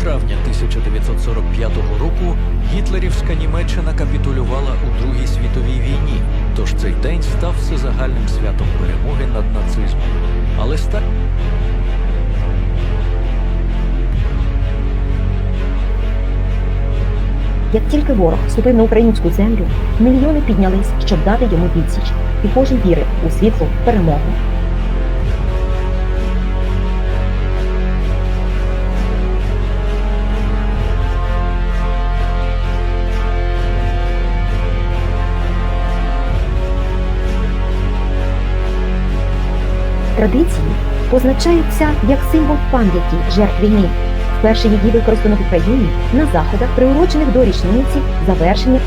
травня 1945 року гітлерівська Німеччина капітулювала у Другій світовій війні, тож цей день став всезагальним святом перемоги над нацизмом. Але ста... Як тільки ворог вступив на українську землю, мільйони піднялись, щоб дати йому відсіч, і кожен вірив у світлу перемогу. Традиції позначаються як символ пам'яті жертв війни. Вперше її використано в Україні на заходах, приурочених до річниці завершення